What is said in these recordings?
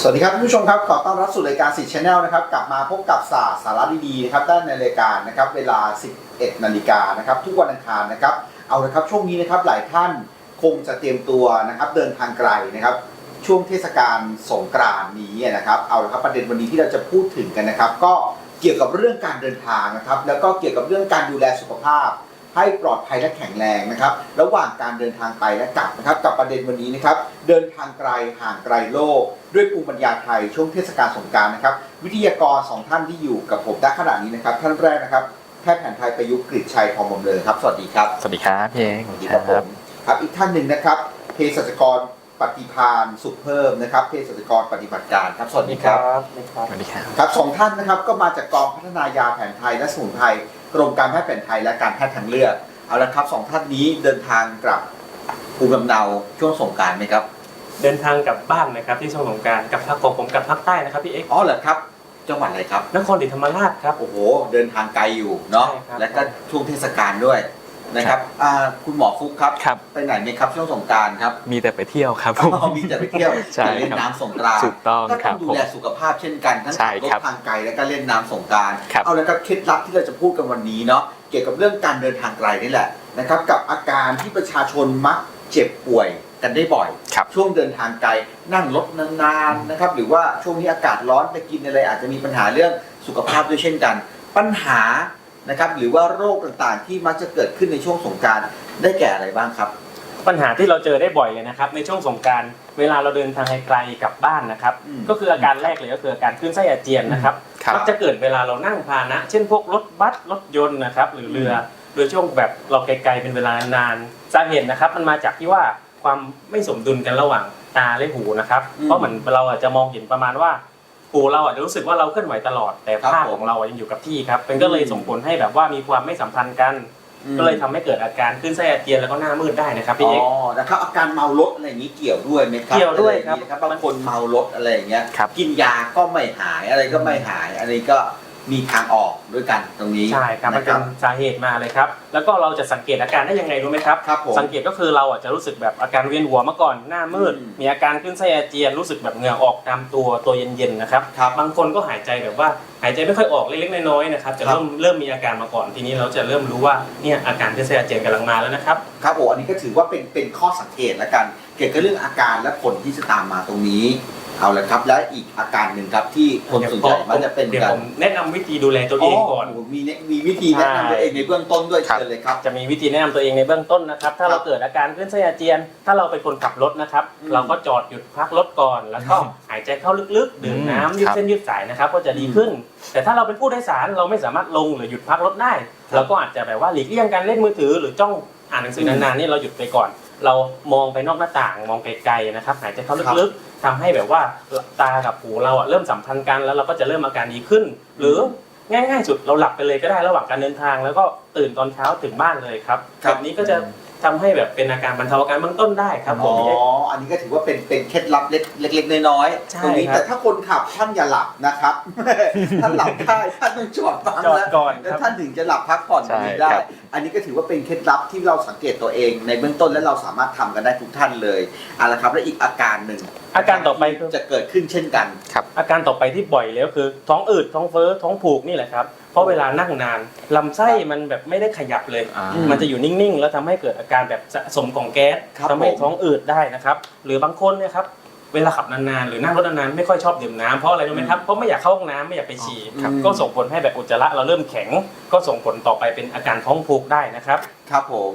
สวัสดีครับผู้ชมครับขอต้อนรับสู่รายการสิทธิ์ชแนลนะครับกลับมาพบกับสาสาระดีๆนะครับได้ในรายการนะครับเวลา 11 นาฬิกานะครับทุกวันอังคารนะครับเอาละครับช่วงนี้นะครับหลายท่านคงจะเตรียมตัวนะครับเดินทางไกลนะครับช่วงเทศกาลสงกรานต์นี้นะครับเอาละครับประเด็นวันนี้ที่เราจะพูดถึงกันนะครับ ก็เกี่ยวกับเรื่องการเดินทางนะครับแล้วก็เกี่ยวกับเรื่องการดูแลสุขภาพ ให้ปลอดภัยและแข็งแรงนะครับ ระหว่างการเดินทางไปและกลับนะครับ กับประเด็นวันนี้นะครับ เดินทางไกลห่างไกลโลก ด้วยภูมิปัญญาไทยช่วงเทศกาลสงกรารนะครับ วิทยากรสองท่านที่อยู่กับผมณขณะนี้นะครับ ท่านแรกนะครับแพทย์แผนไทยประยุกต์กฤษชัยทองบำเรอครับ สวัสดีครับ สวัสดีครับพี่เองสวัสดีครับผมครับอีกท่านหนึ่งนะครับเภสัชกรปฏิพานสุขเพิ่มนะครับเภสัชกรปฏิบัติการครับสวัสดีครับสวัสดีครับครับสองท่านนะครับก็มาจากกองพัฒนายาแผนไทยและสมุนไพร กรมการแพทย์แผนไทยและการแพทย์ทางเลือก เอาละครับสองท่านนี้เดินทางกลับภูมิลำเนาช่วงสงกรารไหมครับ เดินทางกลับบ้านนะครับที่ช่วงสงกรารกับภาคของผมกับภาคใต้นะครับพี่เอ็กซ์อ๋อเหรอครับ จังหวัดอะไรครับ นครศรีธรรมราชครับ โอ้โห เดินทางไกลอยู่เนาะ ใช่ครับ และก็ช่วงเทศกาลด้วย นะครับอ่าคุณหมอฟุกครับ ครับ ไปไหนไหมครับช่วงสงกรารครับมีแต่ไปเที่ยวครับผมอ๋อมีแต่ไปเที่ยวใช่ไปเล่นครับน้ำสงกรานต์ถูกต้องก็คต้รัอบงดูผมแลสุขภาพเช่นกันทั้งใช่ขับรถครับทางไกลและก็เล่นน้ำสงกรารครับ เอาละครับเคล็ดลับที่เราจะพูดกันวันนี้เนาะเกี่ยวกับเรื่องการเดินทางไกลนี่แหละนะครับกับอาการที่ประชาชนมักเจ็บป่วยกันได้บ่อย ครับ ช่วงเดินทางไกลนั่งรถนานๆนะครับหรือว่าช่วงนี้อากาศร้อนไปกินอะไรอาจจะมีปัญหาเรื่องสุขภาพด้วยเช่นกัน ปัญหา นะครับหรือว่าโรคต่างๆ ที่มักจะเกิดขึ้นในช่วงสงกรารได้แก่อะไรบ้างครับ ปัญหาที่เราเจอได้บ่อยเลยนะครับในช่วงสงกรารเวลาเราเดินทางไกลๆกลับบ้านนะครับอืมก็คืออาการแรกเลยก็คืออาการคลื่นไส้อาเจียนนะครับครับ มักจะเกิดเวลาเรานั่งพาหนะ เช่นพวกรถบัสรถยนต์นะครับหรือเรือโดยช่วงแบบเราไกลๆเป็นเวลานานสาเหตุนะครับมันมาจากที่ว่าความไม่สมดุลกันระหว่างตาและหูนะครับอืม เพราะเหมือนเราอาจจะมองเห็นประมาณว่า หูเราอาจจะรู้สึกว่าเราเคลื่อนไหวตลอด แต่ครับภาพผมของเรายังอยู่กับที่ครับมันก็เลยส่งผลให้แบบว่ามีความไม่สัมพันธ์กัน ก็เลยทำให้เกิดอาการคลื่นไส้อาเจียนแล้วก็หน้ามืดได้นะครับพี่อ๋เอกอนะครับอาการเมารถอะไรอย่างนี้เกี่ยวด้วยไหมครับเกี่ยวด้วยครับ อะไอย่างนี้นะบางคนเมารถอะไรอย่างเงี้ยครับ กินยาก็ไม่หายอะไรก็ไม่หายอันนี้ก็ มีทางออกด้วยกันตรงนี้ใช่ครับมันนะ เป็นสาเหตุมาเลยครับ แล้วก็เราจะสังเกตอาการได้ยังไงรู้ไหมครับ ครับผมสังเกตก็คือเราอะจะรู้สึกแบบอาการเวียนหัวมาก่อนหน้ามืด อืมมีอาการขึ้นไส้อาเจียนรู้สึกแบบเหงื่อออกตามตัวตัวเย็นๆนะครับครับ บางคนก็หายใจแบบว่าหายใจไม่ค่อยออกเล็กๆน้อยๆนะครับจะครับเริ่มเริ่มมีอาการมาก่อนทีนี้เราจะเริ่มรู้ว่าเนี่ยอาการขึ้นไส้อาเจียนกำลังมาแล้วนะครับ ครับผมอันนี้ก็ถือว่าเป็นเป็นข้อสังเกตแล้วกัน เกี่ยวกับเรื่องอาการและผลที่จะตามมาตรงนี้ เอาละครับ และอีกอาการหนึ่งครับที่คนส่วนใหญ่มันจะเป็นเดี๋ยวกันผมแนะนำวิธีดูแลตัวเองก่อนโมีแนะมีวิธีแนะนำตัวเองในเบื้องต้นด้วยครับ เชิญเลยครับ จะมีวิธีแนะนำตัวเองในเบื้องต้นนะครับ ถ้าเราเกิดอาการขึ้นไส้อาเจียน ถ้าเราเป็นคนขับรถนะครับ อืมเราก็จอดหยุดพักรถก่อน แล้วก็ครับหายใจเข้าลึกๆ ดื่มน้ำยืดครับเส้นยืดสายนะครับ ก็จะดีขึ้น แต่ถ้าเราเป็นผู้โดยสารเราไม่สามารถลงหรือหยุดพักรถได้เราก็อาจจะแบบว่าหลีกเลี่ยงการเล่นมือถือ หรือจ้องอ่านหนังสือนานๆนี่เราหยุดไปก่อน เรามองไปนอกหน้าต่าง มองไกลๆนะครับ หายใจเข้าลึกๆ ทำให้แบบว่าตากับหูเราอะเริ่มสัมพันธ์กันแล้วเราก็จะเริ่มอาการดีขึ้น หรือง่ายๆสุดเราหลับไปเลยก็ได้ระหว่างการเดินทาง แล้วก็ตื่นตอนเช้าถึงบ้านเลยครับครับแบบนี้ก็จะ ทำให้แบบเป็นอาการบรรเทาอาการเบื้องต้นได้ครับผอ๋มออันนี้ก็ถือว่าเป็นเป็นเคล็ดลับเล็กเล็กๆน้อยใช่ๆตรงนี้ครับ แต่ถ้าคนขับท่านอย่าหลับนะครับ ท่านหลับได้ท่านต้องจอดบ้างจอดแล้วก่อนแล้วครับ ท่านถึงจะหลับพักผ่อนตรงนี้ใช่ได้ ครับ อันนี้ก็ถือว่าเป็นเคล็ดลับที่เราสังเกตตัวเอง ในเบื้องต้นและเราสามารถทำกันได้ทุกท่านเลยเอาละครับและอีกอาการหนึ่งอาการต่อไปคือ จะเกิดขึ้นเช่นกัน อาการต่อไปที่บ่อยเลยก็คือท้องอืดท้องเฟ้อท้องผูกนี่แหละครับเพ ราะเวลานั่งนานลำไส้มันแบบไม่ได้ขยับเลย อ่าอืมมันจะอยู่นิ่งๆ แล้วทำให้เกิดอาการแบบสะสมของแก๊สครับทำให้ผม ท้องอืดได้นะครับ หรือบางคนเนี่ยครับเวลาขับนานๆหรือนั่งรถนานๆไม่ค่อยชอบดื่มน้ำเพราะอะไรรู้ไหมครับเพราะไม่อยากเข้าห้องน้ำไม่อยากไปฉี่ครับก็ส่งผลให้แบบอุจจาระเราเริ่มแข็ง ก็ส่งผลต่อไปเป็นอาการท้องผูกได้นะครับ ครับผม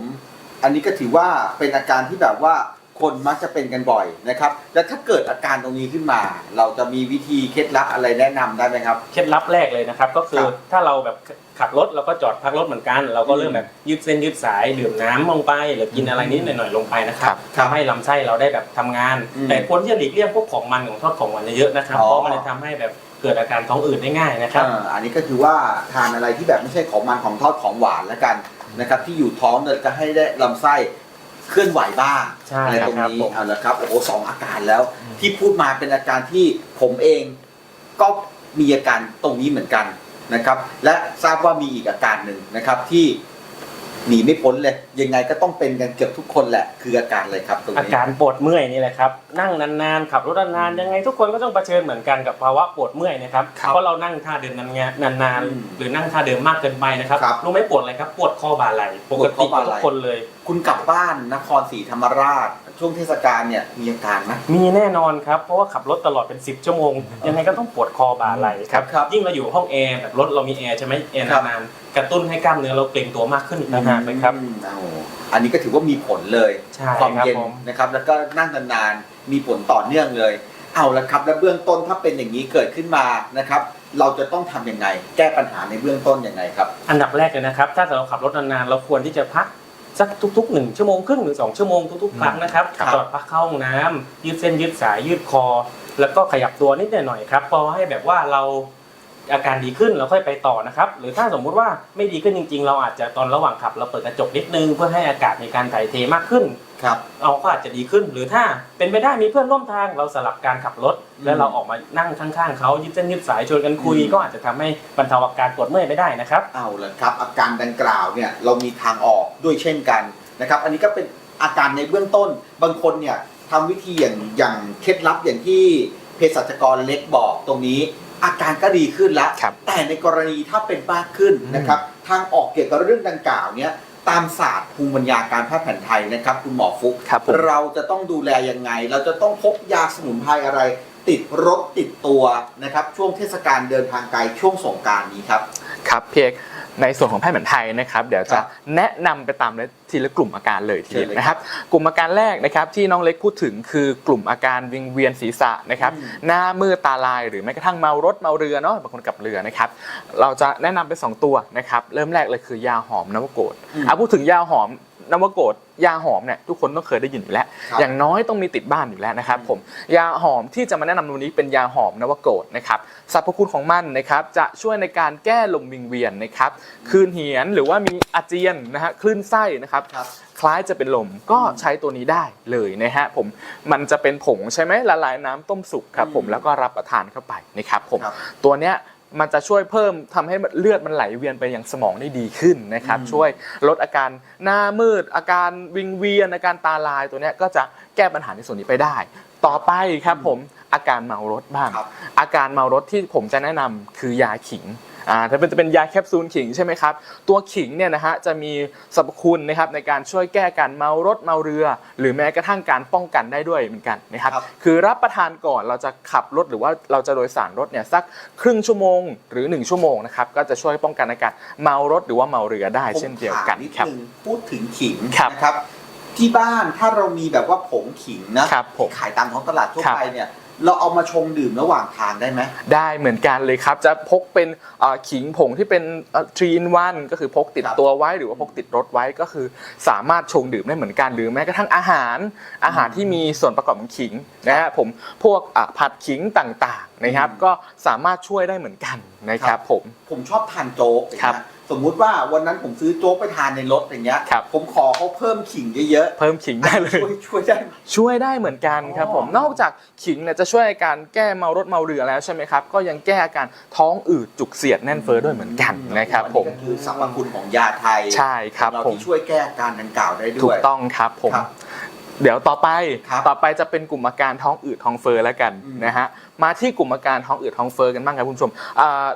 อันนี้ก็ถือว่าเป็นอาการที่แบบว่า คนมักจะเป็นกันบ่อยนะครับ แล้วถ้าเกิดอาการตรงนี้ขึ้นมา เราจะมีวิธีเคล็ดลับอะไรแนะนำได้ไหมครับ เคล็ดลับแรกเลยนะครับ ก็คือครับถ้าเราแบบขับรถเราก็จอดพักรถเหมือนกัน เราก็เริ่มแบบยืดเส้นยืดสายดื่มน้ำลงไป หรือกินอะไรนิดหน่อยๆลงไปนะครับครับทำให้ลำไส้เราได้แบบทำงาน อืมแต่ควรที่จะหลีกเลี่ยงพวกของมันของทอดของหวานเยอะๆนะครับอ๋อ เพราะมันจะทำให้แบบเกิดอาการท้องอืดได้ง่ายนะครับอ่าอันนี้ก็คือว่าทานอะไรที่แบบไม่ใช่ของมันของทอดของหวานแล้วกันนะครับ ที่อยู่ท้องเนี่ยจะให้ได้ลำไส้ เคลื่อนไหวบ้างใช่อะไรตรงครับนี้ผม เอาละครับโอ้โหสองอาการแล้ว ที่พูดมาเป็นอาการที่ผมเองก็มีอาการตรงนี้เหมือนกันนะครับ และทราบว่ามีอีกอาการหนึ่งนะครับที่ หนีไม่พ้นเลยยังไงก็ต้องเป็นกันเกือบทุกคนแหละ คืออาการอะไรครับตรงอานี้การปวดเมื่อยนี่แหละครับนั่งนานๆขับรถนานๆยังไงทุกคนก็ต้องเผชิญเหมือนกันกับภาวะปวดเมื่อยนะครับครับเพราะเรานั่งท่าเดินนานอืมๆหรือนั่งท่าเดิมมากเกินไปนะครับครับรู้ไหมปวดอะไรครับปวดข้อบ่าไหล่ปปกวดข้ติอบ่าไหล่ทุกคนเลย คุณกลับบ้านนครศรีธรรมราช ช่วงเทศกาลเนี่ยมีอาการไหม มีแน่นอนครับ เพราะว่าขับรถตลอดเป็น 10 ชั่วโมง ยังไงก็ต้องปวดคอบ่าไหล่ครับครับยิ่งเราอยู่ห้องแอร์แบบรถเรามีแอร์ใช่ไหมแอร์ครับ นานๆกระตุ้นให้กล้ามเนื้อเราเกร็งตัวมากขึ้นอีกต่างหากเลยครับ อืมเอาอันนี้ก็ถือว่ามีผลเลยใช่ความครับเย็นผม นะครับ แล้วก็นั่งนานๆมีผลต่อเนื่องเลย เอาละครับ แล้วเบื้องต้นถ้าเป็นอย่างนี้เกิดขึ้นมานะครับ เราจะต้องทำยังไง แก้ปัญหาในเบื้องต้นยังไงครับ อันดับแรกเลยนะครับ ถ้าเราขับรถนานๆ เราควรที่จะพัก สักทุกๆหนึ่งชั่วโมงครึ่งหรือสองชั่วโมงทุกๆครั้งนะครับครับจอดพักเข้าห้องน้ำยืดเส้นยืดสายยืดคอ แล้วก็ขยับตัวนิดหน่อยครับพอให้แบบว่าเราอาการดีขึ้นเราค่อยไปต่อนะครับ หรือถ้าสมมุติว่าไม่ดีขึ้นจริง ๆ เราอาจจะตอนระหว่างขับ เราเปิดกระจกนิดนึงเพื่อให้อากาศมีการถ่ายเทมากขึ้น ครับ เราก็อาจจะดีขึ้น หรือถ้าเป็นไปได้มีเพื่อนร่วมทางเราสลับการขับรถอืมแล้วเราออกมานั่งข้างๆเขายืดเส้นยืดสายชวนกันคุยอืมก็อาจจะทำให้บรรเทาอาการปวดเมื่อยไปได้นะครับ เอาละครับ อาการดังกล่าวเนี่ยเรามีทางออกด้วยเช่นกันนะครับ อันนี้ก็เป็นอาการในเบื้องต้น บางคนเนี่ยทำวิธีอย่างอย่างเคล็ดลับอย่างที่เภสัชกรเล็กบอกตรงนี้ อาการก็ดีขึ้นแล้ว ครับแต่ในกรณีถ้าเป็นมากขึ้นนะครับ ทางออกเกี่ยวกับเรื่องดังกล่าวเนี่ย ตามศาสตร์ภูมิปัญญาการแพทย์แผนไทยนะครับ คุณหมอฟุกครับผม เราจะต้องดูแลยังไง เราจะต้องพกยาสมุนไพรอะไร ติดรถติดตัวนะครับ ช่วงเทศกาลเดินทางไกลช่วงสงกรารนี้ครับ ครับพี่เอก ในส่วนของแพทย์แผนไทยนะครับเดี๋ยวคจะรับแนะนำไปตามทีละกลุ่มอาการเลยทีเดียวเชิญเลยนะครับ กลุ่มอาการแรกนะครับที่น้องเล็กพูดถึงคือกลุ่มอาการวิงเวียนศีรษะนะครับอืมหน้ามืดตาลาย หรือแม้กระทั่งเมารถเมาเรือเนาะบางคนกับเรือนะครับเราจะแนะนำไปสองตัวนะครับเริ่มแรกเลยคือยาหอมนวโกดอืมอะพูดถึงยาหอม นวโกดยาหอมเนี่ยทุกคนต้องเคยได้ยินอยู่แล้ว ครับ อย่างน้อยต้องมีติดบ้านอยู่แล้วนะครับผมยาหอมที่จะมาแนะนำในวันนี้เป็นยาหอมนวโกดนะครับสรรพคุณของมันนะครับจะช่วยในการแก้ลมวิงเวียนนะครับคลื่นเหียนหรือว่ามีอาเจียนนะฮะคลื่นไส้นะครับ ครับ คล้ายจะเป็นลมก็ใช้ตัวนี้ได้เลยนะฮะผมมันจะเป็นผงใช่ไหมละลายน้ำต้มสุกครับผมอืมแล้วก็รับประทานเข้าไปนะครับผมครับ ตัวเนี้ย มันจะช่วยเพิ่มทำให้เลือดมันไหลเวียนไปยังสมองได้ดีขึ้นนะครับอืมช่วยลดอาการหน้ามืด อาการวิงเวียนอาการตาลายตัวเนี้ยก็จะแก้ปัญหาในส่วนนี้ไปได้ ต่อไปครับผมอาการเมารถบ้างครับอาการเมารถที่ผมจะแนะนำคือยาขิง อ่าถ้าเป็นจะเป็นยาแคปซูลขิงใช่ไหมครับ ตัวขิงเนี่ยนะฮะจะมีสรรพคุณนะครับในการช่วยแก้การเมารถเมาเรือ หรือแม้กระทั่งการป้องกันได้ด้วยเหมือนกันนะครับครับคือรับประทานก่อนเราจะขับรถหรือว่าเราจะโดยสารรถเนี่ยสักครึ่งชั่วโมงหรือ 1 ชั่วโมงนะครับก็จะช่วยป้องกันอาการเมารถหรือว่าเมาเรือได้ผมเช่นเดียวกันถามนิดครับนึงพูดถึงขิงครับนะครับที่บ้านถ้าเรามีแบบว่าผงขิงนะครับผมขายตามท้องตลาดทั่วครับไปเนี่ย เราเอามาชงดื่มระหว่างทางได้ไหม ได้เหมือนกันเลยครับ จะพกเป็นเอ่อขิงผงที่เป็นทรีนวันก็คือพกติดครับ ตัวไว้หรือว่าพกติดรถไว้ก็คือสามารถชงดื่มได้เหมือนกัน หรือแม้กระทั่งอาหารอาหารที่มีส่วนประกอบของขิงนะฮะผมพวกอะผัดขิงต่างๆนะครับอืมก็สามารถช่วยได้เหมือนกันนะครับผม ผมชอบทานโจ๊กอย่างครัเงี้บย สมมุติว่าวันนั้นผมซื้อโจ๊กไปทานในรถอย่างเงี้ย ครับ ผมขอเขาเพิ่มขิงเยอะเพิ่มขิงๆได้เลย ช่วยช่วยได้ไหม ช่วยได้เหมือนกันครับผม อ๋อนอกจากขิงเนี่ยจะช่วยในการแก้เมารถเมาเรือแล้วใช่ไหมครับ ก็ยังแก้อาการท้องอืดจุกเสียดแน่นเฟ้อด้วยเหมือนกันนะครับผม อัก็คือสรรพคุณของยาไทยใช่ครับเราผม ที่ช่วยแก้อาการดังกล่าวได้ด้วย ถูกต้องครับผม ครับเดี๋ยวต่อไปครับต่อไปจะเป็นกลุ่มอาการท้องอืดท้องเฟ้อแล้วกันอืมนะฮะมาที่กลุ่มอาการท้องอืดท้องเฟ้อกันบ้างครับคุณผู้ชมอ่า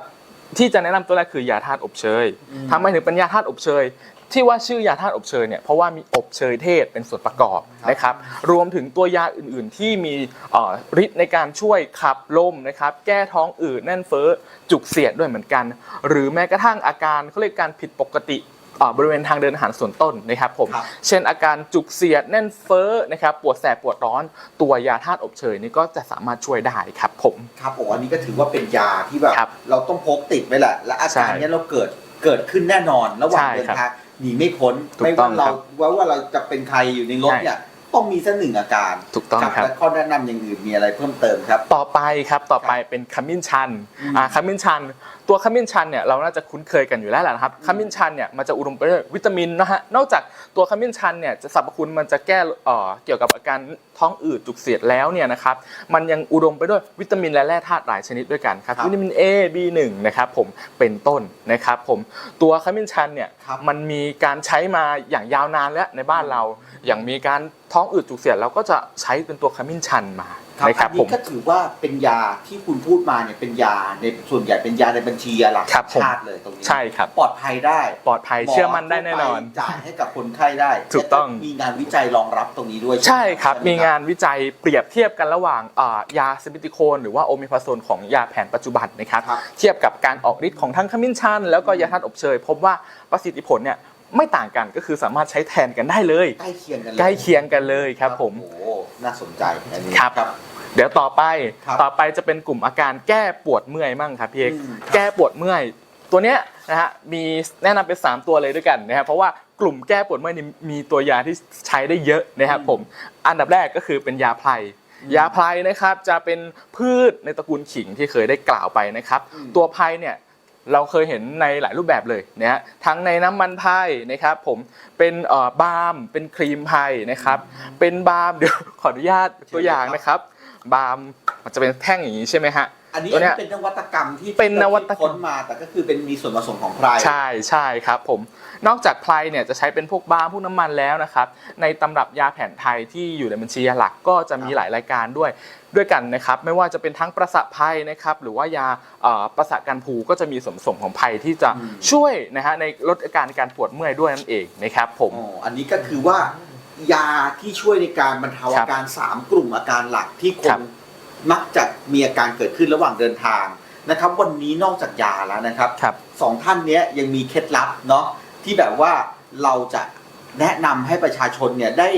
ที่จะแนะนำตัวแรกคือยาธาตุอบเชยอืมทำไมถึงเป็นยาธาตุอบเชย ที่ว่าชื่อยาธาตุอบเชยเนี่ยเพราะว่ามีอบเชยเทศเป็นส่วนประกอบครับนะครับ รวมถึงตัวยาอื่นๆ ที่มีเอ่อฤทธิ์ในการช่วยขับลมนะครับ แก้ท้องอืดแน่นเฟ้อจุกเสียดด้วยเหมือนกัน หรือแม้กระทั่งอาการเขาเรียกการผิดปกติเอ่อ บริเวณทางเดินอาหารส่วนต้นนะครับผมครับเช่นอาการจุกเสียดแน่นเฟ้อนะครับปวดแสบปวดร้อน ตัวยาธาตุอบเชยนี่ก็จะสามารถช่วยได้ครับผม ครับผมอันนี้ก็ถือว่าเป็นยาที่แบบครับเราต้องพกติดไว้แหละ และอาการใช่เนี้ยเราเกิดเกิดขึ้นแน่นอนระหว่างใช่เดินครับทางหนีไม่พ้นถูกไม่ต้ว่าองเราครับว่าว่าเราจะเป็นใครอยู่ในรถใช่เนี่ยต้องมีสักหนึ่งอาการ ถูกต้องครับและข้อแนะนำอย่างอื่นมีอะไรเพิ่มเติมครับ ต่อไปครับ ต่อไปเป็นขมิ้นชันอืมอ่าขมิ้นชัน ตัวขมิ้นชันเนี่ยเราน่าจะคุ้นเคยกันอยู่แล้วแหละนะครับขมิ้นชันเนี่ยมันจะอุดมไปด้วยวิตามินนะฮะนอกจากตัวขมิ้นชันเนี่ยจะสรรพคุณมันจะแก้เอ่อเกี่ยวกับอาการ ท้องอืดจุกเสียดแล้วเนี่ยนะครับมันยังอุดมไปด้วยวิตามินและแร่ธาตุหลายชนิดด้วยกันครับครับวิตามิน A B1 นะครับผมเป็นต้นนะครับผมตัวขมิ้นชันเนี่ยครับมันมีการใช้มาอย่างยาวนานแล้วในบ้านเรา อย่างมีการท้องอืดจุกเสียดเราก็จะใช้เป็นตัวขมิ้นชันมาครับนะคอัรับนผนี้มก็ถือว่าเป็นยาที่คุณพูดมาเนี่ยเป็นยาในส่วนใหญ่เป็นยาในบัญชียาหลักครับผมชาติเลยตรงนี้ใช่ครับปลอดภัยได้ปลอดภัยเชื่อมั่นได้แน่นอนหมทั่วไปจ่ายให้กับคนไข้ได้ถูกต้องและมีงานวิจัยรองรับตรงนี้ด้วยใช่ครับไหมีงานวิจัยเปรียบเทียบกันระหว่างอ่ายาซิบิติโคน หรือว่าโอเมพาโซนของยาแผนปัจจุบันนะครับครับเทียบกับการออกฤทธิ์ของทั้งขมิ้นชัน แล้วก็ยาธาตุอบเชย พบว่าประสิทธิผลเนี่ยไม่ต่างกันก็คือสามารถใช้แทนกันได้เลย ใกล้เคียงกันเลยใกล้เคียงกันเลยครับผมโอ้โหน่าสนใจอันนี้ครับเดี๋ยวต่อไปครับต่อไปจะเป็นกลุ่มอาการแก้ปวดเมื่อยมั่งครับพี่เอกอืมครับแก้ปวดเมื่อยตัวเนี้ยนะฮะมีแนะนำเป็น 3 ตัวเลยด้วยกันนะครับเพราะว่า กลุ่มแก้ปวดเมื่อยนี่มีตัวยาที่ใช้ได้เยอะนะครับผมอันดับแรกก็คือเป็นยาไพรยาไพรนะครับจะเป็นพืชในตระกูลขิงที่เคยได้กล่าวไปนะครับอืมตัวไพรเนี่ยเราเคยเห็นในหลายรูปแบบเลยนะฮะทั้งในน้ำมันไพรนะครับ ผมเป็นเอ่อบาล์มเป็นครีมไพรนะครับ เป็นบาล์มเดี๋ยวขออนุญาตตัวอย่างนะครับ บาล์มมันจะเป็นแท่งอย่างนี้ใช่ไหมฮะ อันนี้ตัวเนี้ย เป็นนวัตกรรมที่เป็นนวัตกรรม ค้นมาแต่ก็คือเป็นมีส่วนผสมของไพร ใช่ใช่ครับผมนอกจากไพรเนี่ยจะใช้เป็นพวกบาล์มพวกน้ำมันแล้วนะครับ ในตำรับยาแผนไทยที่อยู่ในบัญชียาหลักก็จะมีหลายรายการด้วยด้วยกันนะครับ ไม่ว่าจะเป็นทั้งประสะไพรนะครับหรือว่ายาเอ่อประสะกันผูก็จะมีส่วนผสมของไพรที่จะอืม ช่วยนะฮะในลดอาการการปวดเมื่อยด้วยนั่นเองนะครับผม อ๋ออันนี้ก็คือว่ายาที่ช่วยในการบรรเทาครัอาบการ 3 กลุ่มอาการหลักที่คครันบ มักจะมีอาการเกิดขึ้นระหว่างเดินทางนะครับ วันนี้นอกจากยาแล้วนะครับครับ สองท่านเนี้ยยังมีเคล็ดลับเนาะที่แบบว่าเราจะแนะนำให้ประชาชนเนี่ยได้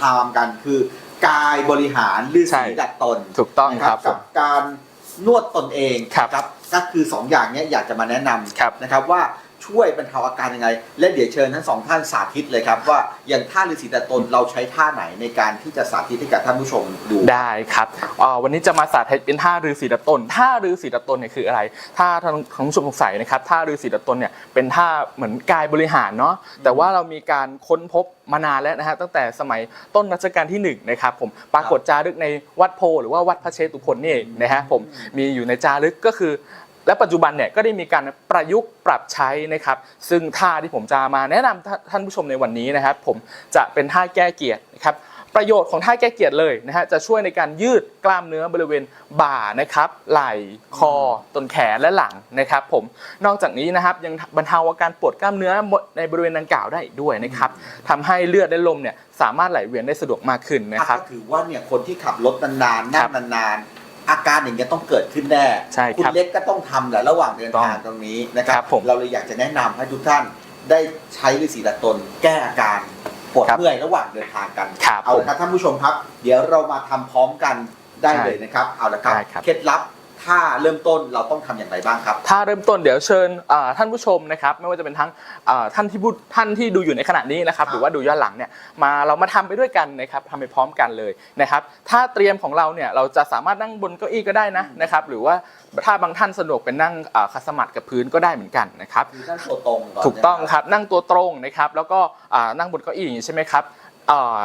ทำกันคือกายบริหารลือใช่ สีดัดตนถูกต้องนะครับผกัม บการนวดตนเองครับนะก็คือสองอย่างเนี้ยอยากจะมาแนะนครับำนะครับว่า ช่วยบรรเทาอาการยังไง และเดี๋ยวเชิญทั้งสองท่านสาธิตเลยครับ ว่าอย่างท่าฤาษีดัดตนเราใช้ท่าไหนในการที่จะสาธิตให้กับท่านผู้ชมดู ได้ครับเอ่อวันนี้จะมาสาธิตเป็นท่ารือสีดัดตนท่ารือสีดัดตนเนี่ยคืออะไรถ้าท่าท่านผู้ชมสงสัยนะครับท่ารือสีดัดตนเนี่ยเป็นท่าเหมือนกายบริหารเนาะแต่ว่าเรามีการค้นพบมานานแล้วนะฮะตั้งแต่สมัยต้นรัชกาลที่หนึ่งนะครับผมปรากฏจารึกในวัดโพหรือว่าวัดพระเชตุพนนี่นะฮะผมมีอยู่ในจารึกก็คือ และปัจจุบันเนี่ยก็ได้มีการประยุกต์ปรับใช้นะครับ ซึ่งท่าที่ผมจะมาแนะนำท่าท่านผู้ชมในวันนี้นะครับ ผมจะเป็นท่าแก้เกียรตินะครับประโยชน์ของท่าแก้เกียรติเลยนะฮะจะช่วยในการยืดกล้ามเนื้อบริเวณบ่านะครับ ไหล่คอต้นแขนและหลังนะครับ ผมนอกจากนี้นะครับยังบรรเทาอาการปวดกล้ามเนื้อในบริเวณดังกล่าวได้อีกด้วยนะครับทำให้เลือดและลมเนี่ยสามารถไหลเวียนได้สะดวกมากขึ้นนะครับก็ถือว่าเนี่ยคนที่ขับรถนานๆนั่งนานๆ อาการอย่างเงี้ยต้องเกิดขึ้นแน่ใช่คุณครับเล็กก็ต้องทำแหละระหว่างเดินทางต้องตรงนี้นะครัครับบผมเราเลยอยากจะแนะนำให้ทุกท่านได้ใช้ฤาษีดัดตน แก้อาการปวดครับเมื่อยระหว่างเดินทางกัน ครับเอาละครับท่านผู้ชมครับ เดี๋ยวเรามาทำพร้อมกันได้ใช่เลยนะครับ เอาละครับ ได้ครับ เคล็ดลับ ถ้าเริ่มต้นเราต้องทำอย่างไรบ้างครับ ถ้าเริ่มต้นเดี๋ยวเชิญอ่าท่านผู้ชมนะครับไม่ว่าจะเป็นทั้งอ่าท่านที่พูดท่านที่ดูอยู่ในขณะนี้นะครับครับหรือว่าดูย้อนหลังเนี่ยมาเรามาทำไปด้วยกันนะครับทำไปพร้อมกันเลยนะครับถ้าเตรียมของเราเนี่ยเราจะสามารถนั่งบนเก้าอี้ก็ได้นะนะครับหรือว่าถ้าบางท่านสะดวกเป็นนั่งอ่าคัสมาธิกับพื้นก็ได้เหมือนกันนะครับ คือท่านตัวตรงก่อนถูกต้องนะครับนั่งตัวตรงนะครับแล้วก็อ่านั่งบนเก้าอี้อย่างนี้ใช่ไหมครับอ่า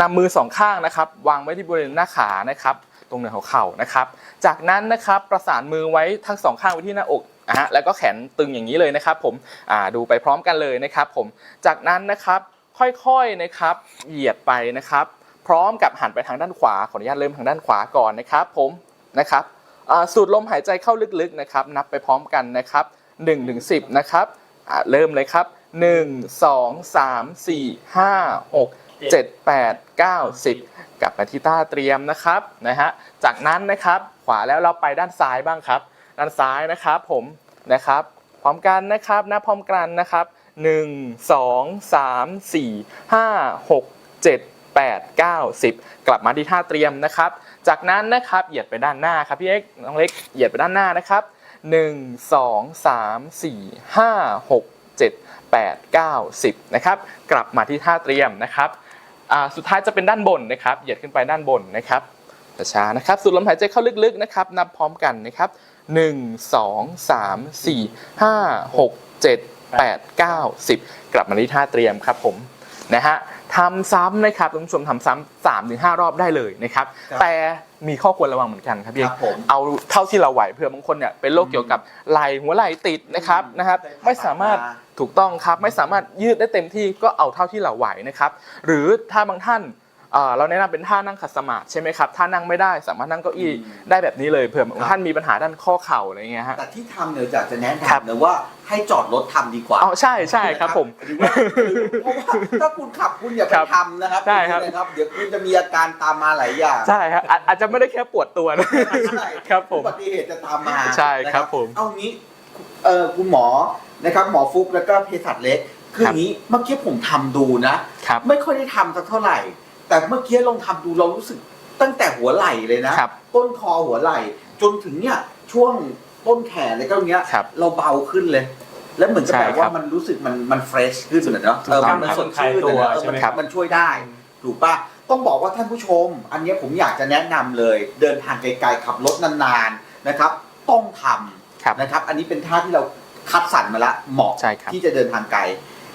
นำมือสองข้างนะครับวางไว้ที่บริเวณหน้าขานะครับตรงเหนือหัวเข่านะครับ จากนั้นนะครับประสานมือไว้ทั้งสองข้างไว้ที่หน้าอกนะฮะแล้วก็แขนตึงอย่างนี้เลยนะครับ ผมอ่าดูไปพร้อมกันเลยนะครับ ผมจากนั้นนะครับค่อยๆนะครับ เหยียดไปนะครับ พร้อมกับหันไปทางด้านขวาขออนุญาตเริ่มทางด้านขวาก่อนนะครับ ผมนะครับสูดลมหายใจเข้าลึกๆนะครับ นับไปพร้อมกันนะครับ1ถึง10นะครับเริ่มเลยครับ 1 2 3 4 5 6 7 8 9 10 กลับมาที่ท่าเตรียมนะครับนะฮะจากนั้นนะครับขวาแล้วเราไปด้านซ้ายบ้างครับ ด้านซ้ายนะครับผมนะครับพร้อมกันนะครับนับพร้อมกันนะครับ 1 2 3 4 5 6 7 8 9 10 กลับมาที่ท่าเตรียมนะครับ จากนั้นนะครับเหยียดไปด้านหน้าครับพี่เอ็กน้องเล็กเหยียดไปด้านหน้านะครับ 1 2 3 4 5 6 7 8 9 10 นะครับ กลับมาที่ท่าเตรียมนะครับ สุดท้ายจะเป็นด้านบนนะครับ เหยียดขึ้นไปด้านบนนะครับช้าๆนะครับ สูดลมหายใจเข้าลึกๆนะครับ นับพร้อมกันนะครับ 1 2 3 4 5 6 7 8 9 10 กลับมาที่ท่าเตรียมครับผมนะฮะทำซ้ำนะครับคุณผู้ชมทำซ้ำสามถึงห้ารอบได้เลยนะครับครับแต่มีข้อควรระวังเหมือนกันครับพี่ครับผมเอาเท่าที่เราไหวเผื่อบางคนเนี่ยเป็นโรคเกี่ยวกับไหล่หัวไหล่ติดนะครับนะครับ ไม่สามารถ ถูกต้องครับไม่สามารถยืดได้เต็มที่ก็เอาเท่าที่เราไหวนะครับหรือถ้าบางท่านเอ่อเราแนะนำเป็นท่านั่งขัดสมาธิใช่ไหมครับถ้านั่งไม่ได้สามารถนั่งเก้าอี้อืมได้แบบนี้เลยเผื่อบางครับท่านมีปัญหาด้านข้อเข่าอะไรเงี้ยฮะแต่ที่ทำเนี่ยอยากจะแนะครับนำนะว่าให้จอดรถทำดีกว่าเอาใช่ใช่ครับผมหรือว่าเพราะว่าถ้าคุณขับคุณอย่าไปครับทำนะครับใช่ครับนะครับเดี๋ยวคุณจะมีอาการตามมาหลายอย่างใช่ครับอาอาจจะไม่ได้แค่ปวดตัวนะใช่ครับผมอุบัติเหตุจะตามมาใช่ครับนะผมเอางี้เอ่อคุณหมอ นะครับหมอฟุกแล้วก็เภสัชเล็ก คือคอรับย่างนี้เมื่อกี้ผมทำดูนะ ครับ ไม่ค่อยได้ทำสักเท่าไหร่ แต่เมื่อกี้ลองทำดูเรารู้สึกตั้งแต่หัวไหล่เลยนะ ครับต้นคอหัวไหล่ จนถึงเนี่ยช่วงต้นแขนอะไรก็ตรงเนี้ยครับเราเบาขึ้นเลย แล้วเหมือนกับใช่แบบครัว่าบมันรู้สึกมันมันเฟรชขึ้นเลยเนาะถูเอกอต้องมันครับสดชื่นเลยนะเออใช่ไหม มันครับ มันช่วยได้ ถูกป่ะต้องบอกว่าท่านผู้ชม อันเนี้ยผมอยากจะแนะนำเลย เดินทางไกลๆขับรถนานๆนะครับ ต้องทครับำนะครับ อันนี้เป็นท่าที่เรา คัดสรรมาละเหมาะใช่ครับที่จะเดินทางไกล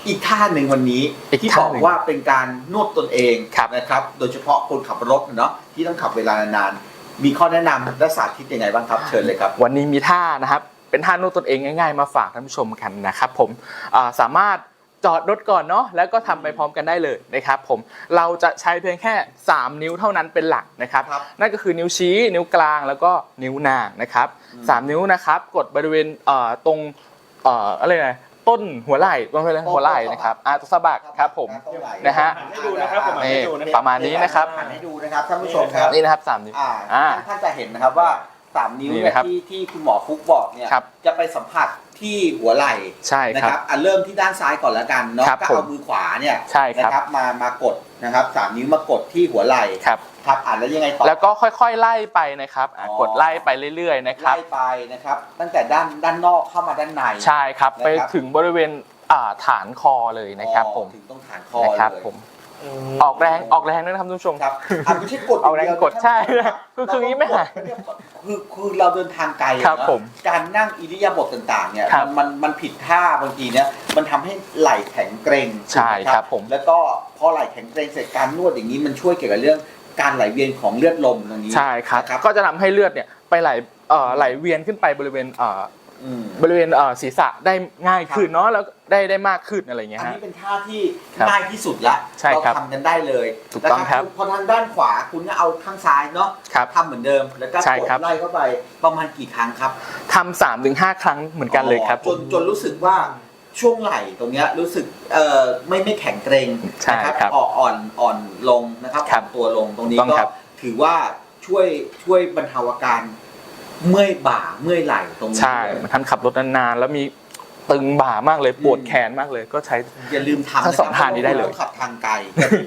อีกท่าหนึ่งวันนี้อีกที่บท่าอกหนึ่งว่าเป็นการนวดตนเองครับ นะครับ โดยเฉพาะคนขับรถเนาะที่ต้องขับเวลานานๆมีข้อแนะนำและสาธิตยังไงบ้างครับเชิญเลยครับ วันนี้มีท่านะครับ เป็นท่านวดตนเองง่ายๆ มาฝากท่านผู้ชมกันนะครับผมอ่าสามารถจอดรถก่อนเนาะแล้วก็ทำไปพร้อมกันได้เลยนะครับผมเราจะใช้เพียงแค่ 3 นิ้วเท่านั้นเป็นหลักนะครับ ครับนั่นก็คือนิ้วชี้นิ้วกลางแล้วก็นิ้วนางนะครับอืม สามนิ้วนะครับ กดบริเวณเอ่อตรง เอ่ออะไรนะต้นหัวไหล่ต้นหัวไหล่นะครับอ่าตัวสะบักครับผม นะฮะหันให้ดูนะครับผมหันให้ดูนะคปรับระมาณนี้นะครับหันให้ดูนะครับท่านผู้ชมครับนี่นะครับสามนิ้วอ่าอ่า ท่านจะเห็นนะครับว่าสามนิ้วนี่เนี่ยนะครับที่ที่คุณหมอฟุกบอกเนี่ยครับจะไปสัมผัส ที่หัวไหล่ใช่นะครัคบรับอะเริ่มที่ด้านซ้ายก่อนแล้วกันเนาะครับก็ผมเอามือขวาเนี่ยใช่ครับ นะครับมามากดนะครับสามนิ้วมากดที่หัวไหล่ครับ ครับอ่านแล้วยังไงต่อ แล้วก็ค่อยๆไล่ไปนะครับอะอ๋อ กดไล่ไปเรื่อยๆนะครับ ไล่ไปนะครับ ตั้งแต่ด้านด้านนอกเข้ามาด้านใน ใช่ครับ นะครับ ไปถึงบริเวณอ่าฐานคอเลยนะครับผมถึงต้องฐานคอนะครับเลยผม ออกแรงออกแรงด้วยนะครับท่านผู้ชม ครับอะไม่ใช่กดเอาแรงกดใช่รับคือคืออย่างนี้ไม่หายคือคือเราเดินทางไกลอะครับเนอะผมการนั่งอิริยาบถต่างๆเนี่ยครับมันมันมันผิดท่าบางทีเนี่ยมันทำให้ไหล่แข็งเกร็งใช่ถูกไหมครับผมแล้วก็พอไหล่แข็งเกร็งเสร็จการนวดอย่างนี้มันช่วยเกี่ยวกับเรื่องการไหลเวียนของเลือดลมตรงนี้ใช่ครับ นะครับก็จะทำให้เลือดเนี่ยไปไหลเอ่อไหลเวียนขึ้นไปบริเวณเอ่อ อืมบริเวณเอ่อศีรษะได้ง่ายขึ้นเนาะแล้วได้ได้มากขึ้นอะไรอย่างเงี้ยอันฮะ นี้เป็นท่าที่ครับง่ายที่สุดละใช่ครับเราทำกันได้เลยถูกต้องนะครับพอทางด้านขวาคุณก็เอาข้างซ้ายเนาะครับทำเหมือนเดิมแล้วก็ใช่กดครับ ไล่เข้าไปประมาณกี่ครั้งครับทำสามถึงห้าครั้งเหมือนกันเลยครับจนจนรู้สึกว่าช่วงไหล่ตรงเนี้ยรู้สึกเอ่อไม่ไม่แข็งเกรงใช่นะครับอ่อนอ่อนอ่อนลงนะครับครับอ่อนตัวลงตรงนี้ต้องก็ครับถือว่าช่วยช่วยบรรเทาอาการ เมื่อยบ่าเมื่อยไหล่ตรงนี้ใช่ด้วยเหมือนท่านขับรถนานๆแล้วมีตึงบ่ามากเลยปวดแขนมากเลย ก็ใช้ อย่าลืมทำทั้งสองทางนี้ได้เลยพระว่คุณต้องขับทางไกล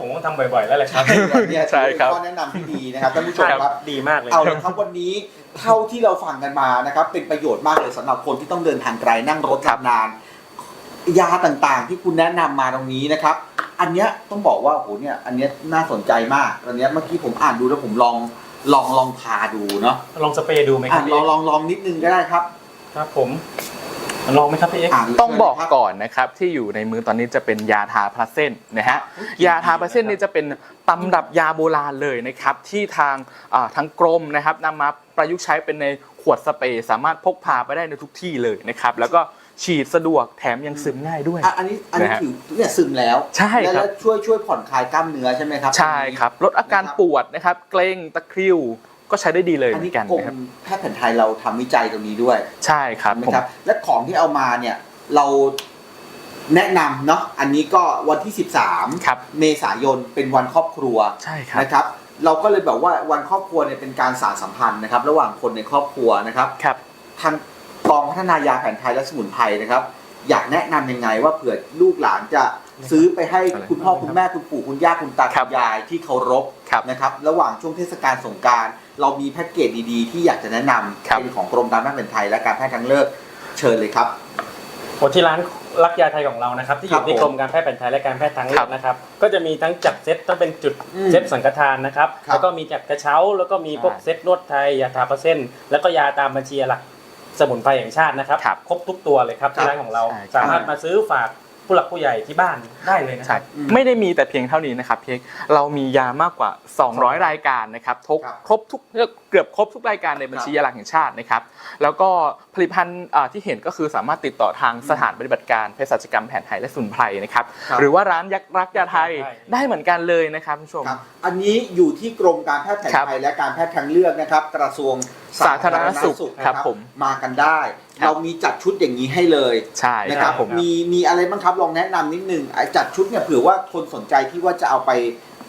ผมต้องทำบ่อยๆแล้วแหละครับเนี่ยใช่ครับเป็นข้อแนะนำที่ดีนะครับท่านผู้ชมครับดีมากเลยเอาละครับวันนี้เท่าที่เราฟังกันมานะครับเป็นประโยชน์มากเลยสำหรับคนที่ต้องเดินทางไกลนั่งรถครับนานๆยาต่างๆ ที่คุณแนะนำมาตรงนี้นะครับ อันเนี้ยต้องบอกว่าโอ้โหเนี่ยอันเนี้ยน่าสนใจมากอันเนี้ยเมื่อกี้ผมอ่านดูแล้วผมลอง ลองลองทาดูเนาะลองสเปรย์ดูไหมคอะรับพี่ลองลองลองนิดนึงก็ได้ครับครับ ผมลองไหมครับพี่เอ็กซ์อ่านต้องบอกเชิญเลยครับ ก่อนนะครับที่อยู่ในมือตอนนี้จะเป็นยาทาพลาเส้นนะฮะยาทาพลาเส้นนี่จะเป็นตำรับยาโบราณเลยนะครับที่ทางอ่าทางกรมนะครับนำมาประยุกต์ใช้เป็นในขวดสเปรย์สามารถพกพาไปได้ในทุกที่เลยนะครับแล้วก็ ฉีดสะดวกแถมยังซึมง่ายด้วย อะอันนี้อันนี้นะฮะถือเนี่ยซึมแล้วใช่แล้วครับ แล้วช่วยช่วยผ่อนคลายกล้ามเนื้อใช่ไหมครับใช่ครับลดอาการปวดนะครับ เกร็งตะคริวก็ใช้ได้ดีเลยอันเหมืนี้อนกันกรมนะครับแพทย์แผนไทยเราทำวิจัยตรงนี้ด้วยใช่ครับนะผม ครับ และของที่เอามาเนี่ยเราแนะนำเนาะอันนี้ก็วันที่ 13 ครับ เมษายนเป็นวันครอบครัว ใช่ครับ นะครับเราก็เลยแบบว่าวันครอบครัวเนี่ยเป็นการสานสัมพันธ์นะครับ ระหว่างคนในครอบครัวนะครับ ครับ ทาง กองพัฒนายาแผนไทยและสมุนไพรนะครับ อยากแนะนำยังไงว่าเผื่อลูกหลานจะซื้อไปให้คุณพ่อคุณแม่คุณปู่คุณย่าคุณตาครัคุบณยายที่เคารพครับนะครับ ระหว่างช่วงเทศกาลสงกรารเรามีแพ็กเกจดีๆ ที่อยากจะแนะนำครับเป็นของกรมการแพทย์แผนไทยและการแพทย์ทางเลือกเชิญเลยครับโอที่ร้านรักยาไทยของเรานะครับ ที่อครัยู่บที่ผมกรมการแพทย์แผนไทยและการแพทย์ทางเลืครัอบกนะครับ ก็จะมีทั้งจัดเซตต้องเป็นจุดอืมเซตสังฆทานนะครับครับแล้วก็มีจัดกระเช้า แล้วก็มีพวกใช่เซตนวดไทยยาทาเปอร์เซ็นต์แล้วก็ยาตามบัญชีหลัก สมุนไพรแห่งชาตินะครับครับครบทุกตัวเลยครับครับที่ร้านของเราใช่ครับ สามารถมาซื้อฝากผู้หลักผู้ใหญ่ที่บ้านได้เลยนะคใช่รับอืมไม่ได้มีแต่เพียงเท่านี้นะครับเพียงเรามียามากกว่า 200 รายการนะครับทุกครับ ครบทุกเกือบครบทุกรายการในบัญชียาหลักแห่งชาตินะครับ แล้วก็ผลิตภัณฑ์อ่าที่เห็นก็คือสามารถติดต่อทางสถานปฏิบัติการเภสัชกรรมแผนไทยและสมุนไพรนะครับครับ หรือว่าร้านยักษ์รักยาไทยใช่ได้เหมือนกันเลยนะครับคุณผู้ชมครับอันนี้อยู่ที่กรมการแพทย์แผนครับไทยและการแพทย์ทางเลือกนะครับ กระทรวงสาธารณสุขนะครับผมมากันได้ครับเรามีจัดชุดอย่างนี้ให้เลยใช่นะคครัรับบผมมีมีอะไรบ้างครับลองแนะนำนิดนึงไอ้จัดชุดเนี่ยเผื่อว่าคนสนใจที่ว่าจะเอาไป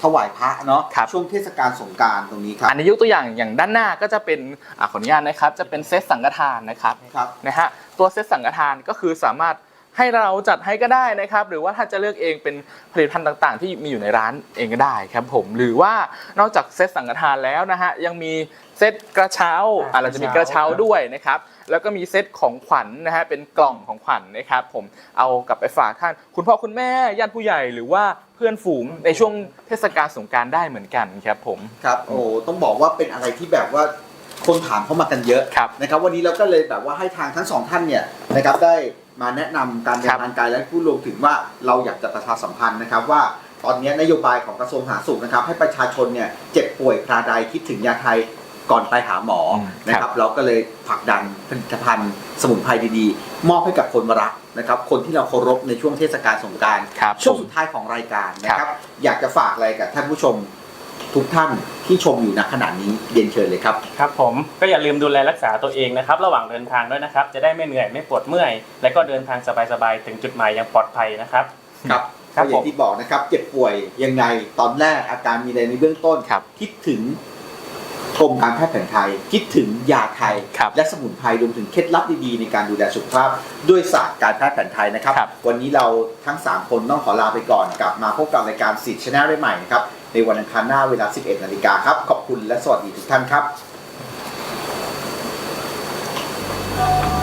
ถวายพระเนาะครับ ช่วงเทศกาลสงกรารตรงนี้ครับอันนี้ยกตัวอย่างอย่างด้านหน้าก็จะเป็นอ่าขออนุญาตนะครับ จะเป็นเซตสังฆทานนะครับครับ นะฮะตัวเซตสังฆทานก็คือสามารถให้เราจัดให้ก็ได้นะครับ หรือว่าถ้าจะเลือกเองเป็นผลิตภัณฑ์ต่างๆ ที่มีอยู่ในร้านเองก็ได้ครับผมหรือว่านอกจากเซตสังฆทานแล้วนะฮะยังมี เซตกระเช้าอ่าอ่าเราจะมีกระเช้าด้วยนะครับแล้วก็มีเซตของขวัญนะฮะเป็นกล่องของขวัญนะครับผมเอากลับไปฝากท่าน คุณพ่อคุณแม่ญาติผู้ใหญ่หรือว่าเพื่อนฝูงในช่วงเทศกาลสงกรารได้เหมือนกันครับผมครับโอ้ต้องบอกว่าเป็นอะไรที่แบบว่าคนถามเข้ามากันเยอะครับนะครับวันนี้เราก็เลยแบบว่าให้ทางทั้งสองท่านเนี่ยนะครับได้มาแนะนำการเดิครันบทางกายและผู้รวมถึงว่าเราอยากจะประชาสัมพันธ์นะครับว่าตอนนี้นโยบายของกระทรวงสาธารณสุขนะครับให้ประชาชนเนี่ยเจ็บป่วยคราใดคิดถึงยาไทย ก่อนไปหาหมออืมนะครับ เราก็เลยผลักดันผลิตภัณฑ์สมุนไพรดีๆ มอบให้กับคนรักนะครับ คนที่เราเคารพในช่วงเทศกาลสงกรารครับช่วงผมสุดท้ายของรายการนะคครัรับบอยากจะฝากอะไรกับท่านผู้ชมทุกท่านที่ชมอยู่ณขณะนี้เรียนเชิญเลยครับ ครับผมก็อย่าลืมดูแลรักษาตัวเองนะครับ ระหว่างเดินทางด้วยนะครับ จะได้ไม่เหนื่อยไม่ปวดเมื่อย และก็เดินทางสบายๆถึงจุดหมายอย่างปลอดภัยนะครับ ครับครับก็อย่างที่บอกนะครับ เจ็บป่วยยังไงตอนแรกอาการมีอะไรในเบื้องต้นครับ คิดถึง กรมการแพทย์แผนไทย คิดถึงยาไทย ครับและสมุนไพรรวมถึงเคล็ดลับดีๆในการดูแลสุขภาพ ด้วยศาสตร์การแพทย์แผนไทยนะครับ ครับ วันนี้เราทั้ง 3 คนต้องขอลาไปก่อนกลับมาพบกับรายการสิทธิ์ชนะได้ใหม่นะครับในวันอังคารหน้าเวลา 11นาฬิกาครับขอบคุณและสวัสดีทุกท่านครับ